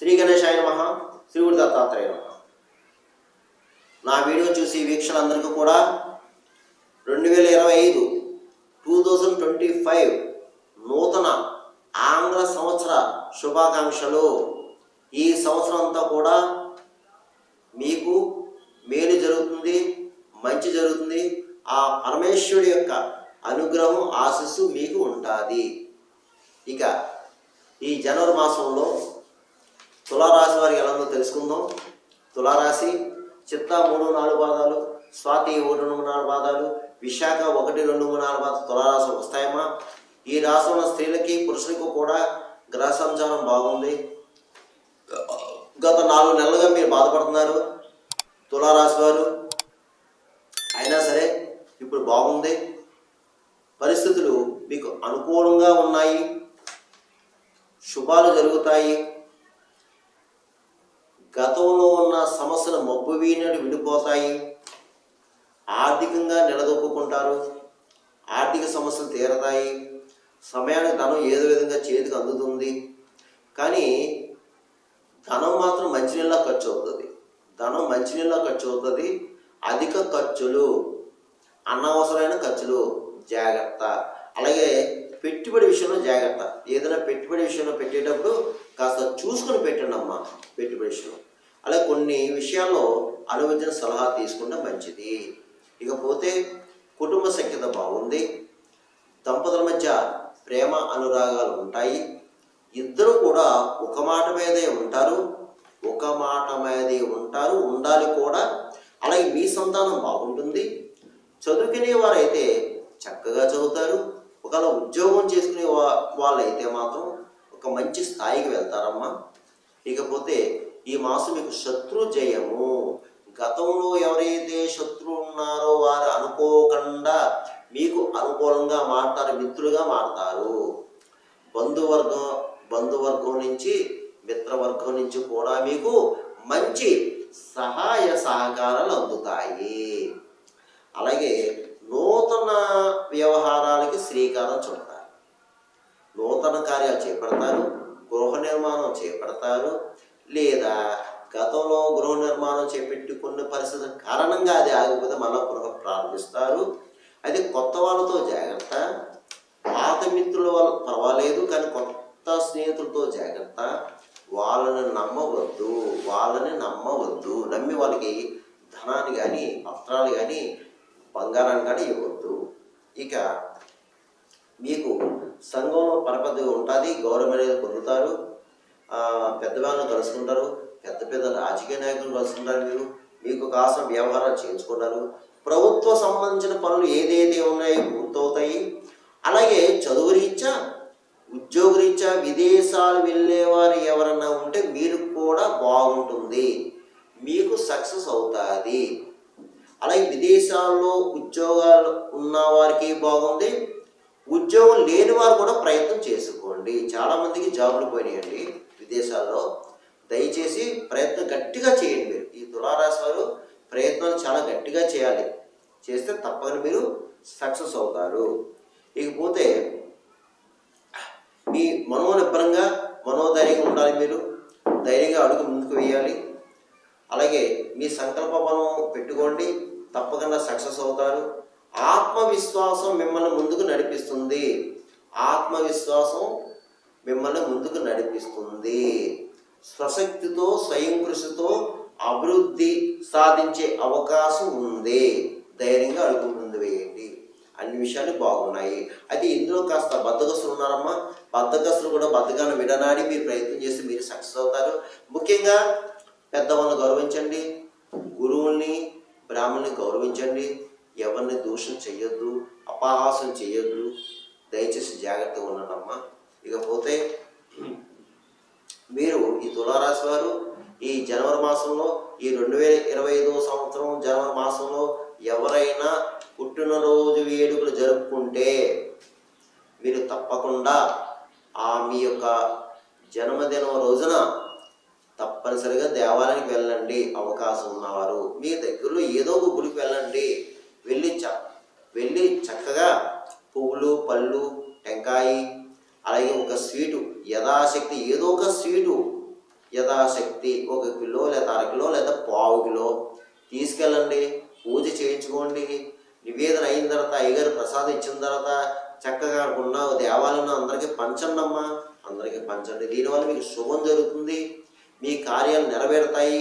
శ్రీ గణేశాయ నమ శ్రీ గురు దత్తాత్రేయ నమ. నా వీడియో చూసి వీక్షలందరికీ కూడా రెండు వేల ఇరవై ఐదు టూ థౌజండ్ ట్వంటీ ఫైవ్ నూతన ఆంగ్ల సంవత్సర శుభాకాంక్షలు. ఈ సంవత్సరం అంతా కూడా మీకు మేలు జరుగుతుంది మంచి జరుగుతుంది. ఆ పరమేశ్వరుడి యొక్క అనుగ్రహం ఆశస్సు మీకు ఉంటుంది. ఇక ఈ జనవరి మాసంలో తులారాశి వారికి ఎలా తెలుసుకుందాం. తులారాశి చిత్త మూడు నాలుగు పాదాలు స్వాతి ఒకటి రెండు మూడు నాలుగు పాదాలు విశాఖ ఒకటి రెండు మూడు నాలుగు పాదాలు తులారాశి వస్తాయమ్మా. ఈ రాశి ఉన్న స్త్రీలకి పురుషులకు కూడా గ్రహ సంచారం బాగుంది. గత నాలుగు నెలలుగా మీరు బాధపడుతున్నారు. తులారాశి వారు అయినా సరే ఇప్పుడు బాగుంది. పరిస్థితులు మీకు అనుకూలంగా ఉన్నాయి. శుభాలు జరుగుతాయి. గతంలో ఉన్న సమస్యలు మబ్బు వీనడు విడిపోతాయి. ఆర్థికంగా నిలదొక్కుంటారు ఆర్థిక సమస్యలు తీరతాయి. సమయానికి ధనం ఏదో విధంగా చేతికి అందుతుంది. కానీ ధనం మాత్రం మంచినీళ్ళ ఖర్చు అవుతుంది. ధనం మంచినీళ్ళ ఖర్చు అవుతుంది. అధిక ఖర్చులు అనవసరమైన ఖర్చులు జాగ్రత్త. అలాగే పెట్టుబడి విషయంలో జాగ్రత్త. ఏదైనా పెట్టుబడి విషయంలో పెట్టేటప్పుడు కాస్త చూసుకొని పెట్టండి అమ్మా పెట్టుబడి విషయంలో. అలాగే కొన్ని విషయాల్లో అనువదించిన సలహా తీసుకుంటే మంచిది. ఇకపోతే కుటుంబ సఖ్యత బాగుంది. దంపతుల మధ్య ప్రేమ అనురాగాలు ఉంటాయి. ఇద్దరు కూడా ఒక మాట మీదే ఉంటారు. ఒక మాట మీదే ఉంటారు. ఉండాలి కూడా. అలాగే మీ సంతానం బాగుంటుంది. చదువుకునే వారైతే చక్కగా చదువుతారు. ఒకవేళ ఉద్యోగం చేసుకునే వా వాళ్ళైతే మాత్రం ఒక మంచి స్థాయికి వెళ్తారమ్మా. ఇకపోతే ఈ మాసం మీకు శత్రు జయము. గతంలో ఎవరైతే శత్రువు ఉన్నారో వారు అనుకోకుండా మీకు అనుకూలంగా మారుతారు మిత్రులుగా మారుతారు. బంధువర్గం బంధువర్గం నుంచి మిత్రవర్గం నుంచి కూడా మీకు మంచి సహాయ సహకారాలు అందుతాయి. అలాగే నూతన వ్యవహారాలకి శ్రీకారం చుడతారు. నూతన కార్యాలు చేపడతారు గృహ నిర్మాణం చేపడతారు లేదా గతంలో గృహ నిర్మాణం చేపెట్టుకున్న పరిస్థితుల కారణంగా అది ఆగిపోతే మళ్ళీ గృహ ప్రారంభిస్తారు. అయితే కొత్త వాళ్ళతో జాగ్రత్త. పాత మిత్రుల వల్ల పర్వాలేదు కానీ కొత్త స్నేహితులతో జాగ్రత్త. వాళ్ళని నమ్మవద్దు వాళ్ళని నమ్మవద్దు. నమ్మి వాళ్ళకి ధనాన్ని కానీ పత్రాలు కానీ బంగారాన్ని కానీ ఇవ్వద్దు ఇక మీకు సంఘంలో పరపతి ఉంటుంది గౌరవం అనేది పొందుతారు. ఆ, పెద్దవాళ్ళని కలుసుకుంటారు పెద్ద పెద్ద రాజకీయ నాయకులు కలుసుకుంటారు మీరు. మీకు కాస్త వ్యవహారాలు చేయించుకుంటారు. ప్రభుత్వ సంబంధించిన పనులు ఏదైతే ఉన్నాయో పూర్తవుతాయి అలాగే చదువు రీత్యా ఉద్యోగ రీత్యా విదేశాలు వెళ్ళేవారు ఎవరన్నా ఉంటే మీరు కూడా బాగుంటుంది. మీకు సక్సెస్ అవుతుంది. అలాగే విదేశాల్లో ఉద్యోగాలు ఉన్న వారికి బాగుంది. ఉద్యోగం లేని వారు కూడా ప్రయత్నం చేసుకోండి. చాలామందికి జాబులు పోయినాయండి. విదేశాల్లో దయచేసి ప్రయత్నం గట్టిగా చేయండి మీరు. ఈ తులారాశి వారు ప్రయత్నాలు చాలా గట్టిగా చేయాలి. చేస్తే తప్పని మీరు సక్సెస్ అవుతారు. ఇకపోతే మీ మనోనిబ్బరంగా మనోధైర్యంగా ఉండాలి మీరు. ధైర్యంగా అడుగు ముందుకు వేయాలి. అలాగే మీ సంకల్ప బలం పెట్టుకోండి. తప్పకుండా సక్సెస్ అవుతారు. ఆత్మవిశ్వాసం మిమ్మల్ని ముందుకు నడిపిస్తుంది. ఆత్మవిశ్వాసం మిమ్మల్ని ముందుకు నడిపిస్తుంది. స్వశక్తితో స్వయం కృషితో అభివృద్ధి సాధించే అవకాశం ఉంది. ధైర్యంగా అడుగు ముందు వేయండి. అన్ని విషయాలు బాగున్నాయి. అయితే ఇందులో కాస్త బద్దగస్తులు ఉన్నారమ్మా. బద్దగస్తులు కూడా బద్దగాను విడనాడి మీరు ప్రయత్నం చేసి మీరు సక్సెస్ అవుతారు. ముఖ్యంగా పెద్దవాళ్ళని గౌరవించండి. గురువుల్ని బ్రాహ్మణ్ణి గౌరవించండి. ఎవరిని దూషణ చెయ్యొద్దు అపహాసం చేయొద్దు. దయచేసి జాగ్రత్తగా ఉండండమ్మా. ఇకపోతే మీరు ఈ తులారాశి వారు ఈ జనవరి మాసంలో ఈ రెండు వేల ఇరవై ఐదవ సంవత్సరం జనవరి మాసంలో ఎవరైనా పుట్టినరోజు వేడుకలు జరుపుకుంటే మీరు తప్పకుండా ఆ మీ యొక్క జన్మదినం రోజున తప్పనిసరిగా దేవాలయానికి వెళ్ళండి. అవకాశం ఉన్నవారు మీ దగ్గరలో ఏదో ఒక గుడికి వెళ్ళండి. వెళ్ళి చ వెళ్ళి చక్కగా పువ్వులు పళ్ళు టెంకాయి అలాగే ఒక స్వీటు యథాశక్తి ఏదో ఒక స్వీటు. యథాశక్తి ఒక కిలో లేదా అర కిలో లేదా పావు కిలో. తీసుకెళ్ళండి పూజ చేయించుకోండి. నివేదన అయిన తర్వాత అయ్యగారు ప్రసాదం ఇచ్చిన తర్వాత చక్కగా ఉన్న దేవాలయం అందరికీ పంచండమ్మా. అందరికీ పంచండి. దీనివల్ల మీకు శుభం జరుగుతుంది. మీ కార్యాలు నెరవేరుతాయి.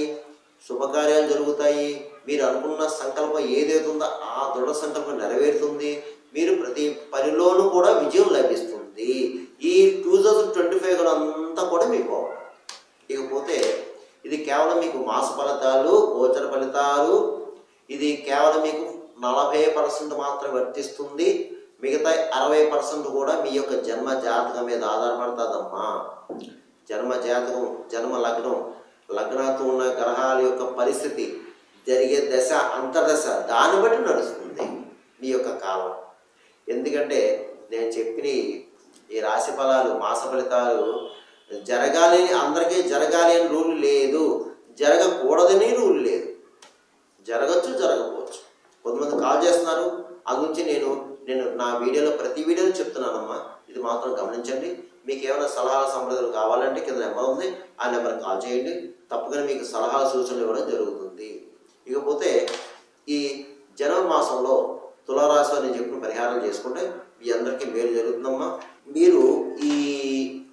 శుభకార్యాలు జరుగుతాయి. మీరు అనుకున్న సంకల్పం ఏదైతే ఉందో ఆ దృఢ సంకల్పం నెరవేరుతుంది. మీరు ప్రతి పనిలోనూ కూడా విజయం లభిస్తుంది ఈ టూ థౌజండ్ ట్వంటీ ఫైవ్ అంతా కూడా మీకు ఇకపోతే ఇది కేవలం మీకు మాస ఫలితాలు గోచర ఫలితాలు. ఇది కేవలం మీకు నలభై పర్సెంట్ మాత్రం వర్తిస్తుంది. మిగతా అరవై పర్సెంట్ కూడా మీ యొక్క జన్మ జాతకం మీద ఆధారపడుతుందమ్మా. జన్మ జాతకం జన్మ లగ్నం లగ్నాతో ఉన్న గ్రహాల యొక్క పరిస్థితి జరిగే దశ అంతర్దశ దాన్ని బట్టి నడుస్తుంది మీ యొక్క కాలం. ఎందుకంటే నేను చెప్పిన ఈ రాశి ఫలాలు మాస ఫలితాలు జరగాలి అందరికీ జరగాలి అని రూల్ లేదు. జరగకూడదని రూల్ లేదు. జరగచ్చు జరగకపోవచ్చు. కొంతమంది కాల్ చేస్తున్నారు. అందుంచి నేను నేను నా వీడియోలో ప్రతి వీడియోలో చెప్తున్నానమ్మా. ఇది మాత్రం గమనించండి. మీకు ఏమైనా సలహాల సంప్రదాయాలు కావాలంటే కింద నెంబర్ ఉంది. ఆ నెంబర్కి కాల్ చేయండి. తప్పకుండా మీకు సలహా సూచనలు ఇవ్వడం జరుగుతుంది. ఇకపోతే ఈ జనవరి మాసంలో తులారాశి అని చెప్పిన పరిహారం చేసుకుంటే మీ అందరికీ మేలు జరుగుతుందమ్మా. మీరు ఈ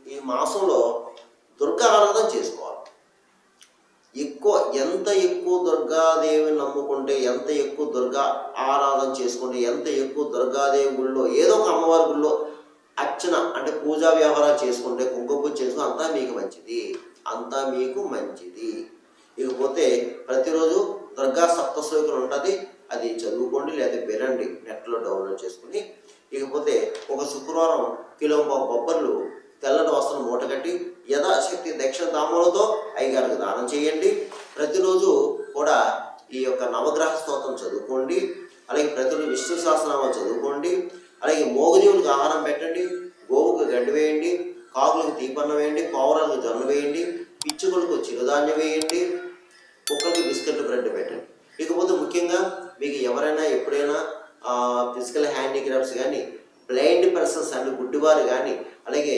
ఈ మాసంలో దుర్గా ఆరాధన చేసుకోవాలి. ఎక్కువ ఎంత ఎక్కువ దుర్గాదేవిని నమ్ముకుంటే ఎంత ఎక్కువ దుర్గా ఆరాధన చేసుకుంటే ఎంత ఎక్కువ దుర్గాదేవి గుళ్ళో ఏదో ఒక అమ్మవారి గుళ్ళో అర్చన అంటే పూజా వ్యవహారాలు చేసుకుంటే కుంకుమ పూజ చేసుకుంటే అంతా మీకు మంచిది. అంతా మీకు మంచిది. ఇకపోతే ప్రతిరోజు దుర్గా సప్తశ్లోకం ఉంటుంది అది చదువుకోండి లేదా వినండి నెట్లో డౌన్లోడ్ చేసుకుని. ఇకపోతే ఒక శుక్రవారం కిలో బొబ్బర్లు తెల్లటి వస్త్రం మూట కట్టి యథాశక్తి దక్షిణ తాములతో అయ్యగారికి దానం చేయండి. ప్రతిరోజు కూడా ఈ యొక్క నవగ్రహ స్తోత్రం చదువుకోండి. అలాగే ప్రతిరోజు విష్ణు సహస్రనామాలు చదువుకోండి. అలాగే మోగజీవులకు ఆహారం పెట్టండి. గోవుకు గడ్డి వేయండి. కాకులకు దీపన్నం వేయండి. పావురాలకు జొన్న వేయండి. పిచ్చుకలకు చిరుధాన్యం వేయండి. కుక్కలకి బిస్కెట్లు బ్రెడ్ పెట్టండి. ఇకపోతే ముఖ్యంగా మీకు ఎవరైనా ఎప్పుడైనా ఫిజికల్ హ్యాండిక్రాఫ్ట్స్ కానీ బ్లైండ్ పర్సన్స్ అండ్ గుడ్డివారు కానీ అలాగే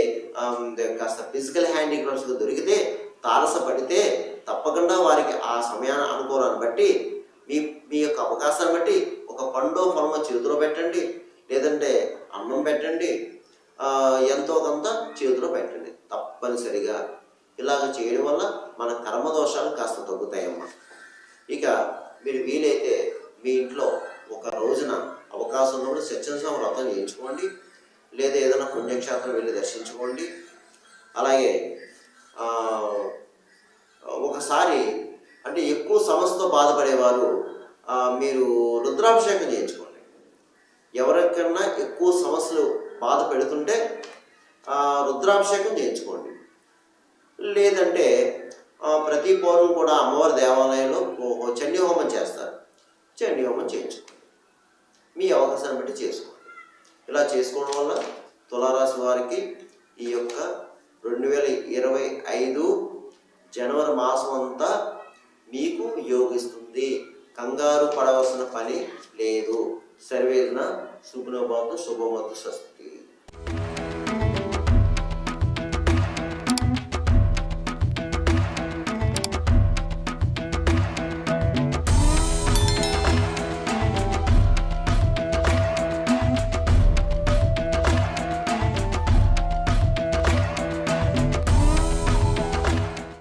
కాస్త ఫిజికల్ హ్యాండిక్రాఫ్ట్స్ దొరికితే తారసపడితే తప్పకుండా వారికి ఆ సమయాన్ని అనుకూలాన్ని బట్టి మీ మీ యొక్క అవకాశాన్ని బట్టి ఒక పండో ఫలమో చేతిలో పెట్టండి లేదంటే అన్నం పెట్టండి ఎంతో కొంత చేతిలో పెట్టండి. తప్పనిసరిగా ఇలాగ చేయడం వల్ల మన కర్మదోషాలు కాస్త తగ్గుతాయమ్మా. ఇక మీరు వీలైతే మీ ఇంట్లో ఒక రోజున అవకాశం ఉన్నప్పుడు సత్యనారాయణ వ్రతం చేయించుకోండి. లేదా ఏదైనా పుణ్యక్షేత్రం వెళ్ళి దర్శించుకోండి. అలాగే ఒకసారి అంటే ఎక్కువ సమస్యతో బాధపడేవారు మీరు రుద్రాభిషేకం చేయించుకోండి. ఎవరికన్నా ఎక్కువ సమస్యలు బాధ పెడుతుంటే రుద్రాభిషేకం చేయించుకోండి. లేదంటే ప్రతి పౌరం కూడా అమ్మవారి దేవాలయంలో చండీ హోమం చేస్తారు. చండీ హోమం చేయించుకోండి. మీ అవకాశాన్ని బట్టి చేసుకోండి. ఇలా చేసుకోవడం వల్ల తులారాశి వారికి ఈ యొక్క రెండు వేల ఇరవై ఐదు జనవరి మాసం అంతా మీకు యోగిస్తుంది. కంగారు పడవలసిన పని లేదు. సర్వేదన శుభ్రభావత శుభమతు స్వస్తి.